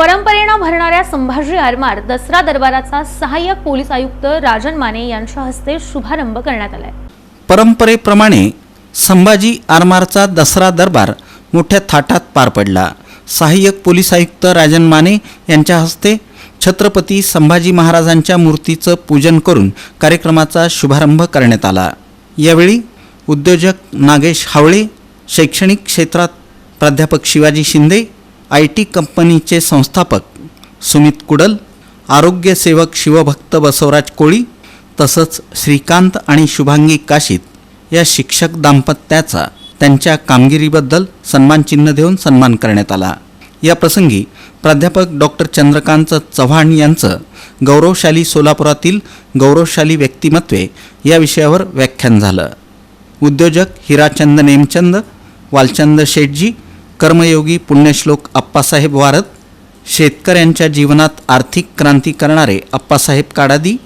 परंपरेनं भरणाऱ्या संभाजी आरमार दसरा दरबाराचा सहाय्यक पोलीस आयुक्त राजन माने यांच्या हस्ते शुभारंभ करण्यात आलाय. परंपरेप्रमाणे संभाजी आरमारचा दसरा दरबार मोठ्या थाटात पार पडला. सहाय्यक पोलीस आयुक्त राजन माने यांच्या हस्ते छत्रपती संभाजी महाराजांच्या मूर्तीचं पूजन करून कार्यक्रमाचा शुभारंभ करण्यात आला. यावेळी उद्योजक नागेश हावळे शैक्षणिक क्षेत्रात प्राध्यापक शिवाजी शिंदे आय टी कंपनीचे संस्थापक सुमित कुडल आरोग्यसेवक शिवभक्त बसवराज कोळी तसंच श्रीकांत आणि शुभांगी काशीत या शिक्षक दाम्पत्याचा त्यांच्या कामगिरीबद्दल सन्मानचिन्ह देऊन सन्मान करण्यात आला. या प्रसंगी प्राध्यापक डॉक्टर चंद्रकांत चव्हाण यांचं गौरवशाली सोलापुरातील गौरवशाली व्यक्तिमत्वे या विषयावर व्याख्यान झालं. उद्योजक हिराचंद नेमचंद वालचंद शेटजी कर्मयोगी पुण्यश्लोक अप्पासाहेब वारद शेतकऱ्यांच्या जीवनात आर्थिक क्रांती करणारे अप्पासाहेब काडादी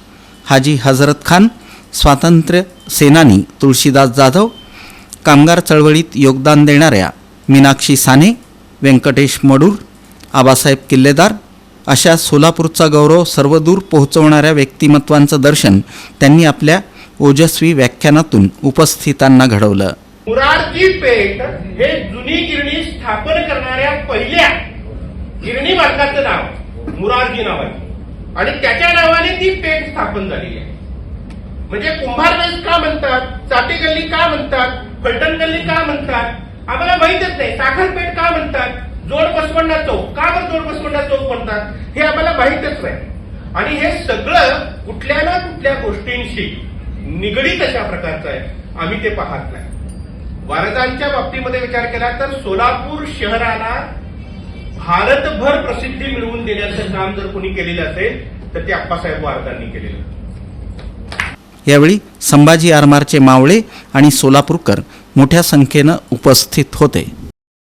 हाजी हजरत खान स्वातंत्र्य सेनानी तुळशीदास जाधव कामगार चळवळीत योगदान देणाऱ्या मीनाक्षी साने व्यंकटेश मडूर आबासाहेब किल्लेदार अशा सोलापूरचा गौरव सर्वदूर पोहोचवणाऱ्या व्यक्तिमत्वांचं दर्शन त्यांनी आपल्या ओजस्वी व्याख्यानातून उपस्थितांना घडवलं. मुरारजी पेठ हे जुनी गिरणी स्थापन करणाऱ्या पहिल्या गिरणी मालकाचं नाव मुरारजी नावाचे आणि त्याच्या नावाने ती पेठ स्थापन झालेली आहे. म्हणजे कुंभार का म्हणतात? चाटी गल्ली का म्हणतात? फलटण गल्ली का म्हणतात? आम्हाला माहितच नाही. साखर पेठ का म्हणतात? जोड बसवंडा चौक. का बरं जोड बसवंडा चौक म्हणतात? हे आम्हाला माहितच नाही. आणि हे सगळं कुठल्या ना कुठल्या गोष्टींशी निगडीत अशा प्रकारचं आहे. आम्ही ते पाहत नाही. वारदांच्या बाबतीमध्ये विचार केला तर सोलापूर शहराला भारतभर प्रसिद्धी मिळवून देण्याचं काम जर कोणी केलेलं असेल तर ते अप्पासाहेब वारदांनी केलेलं. यावेळी संभाजी आरमारचे मावळे आणि सोलापूरकर मोठ्या संख्येनं उपस्थित होते.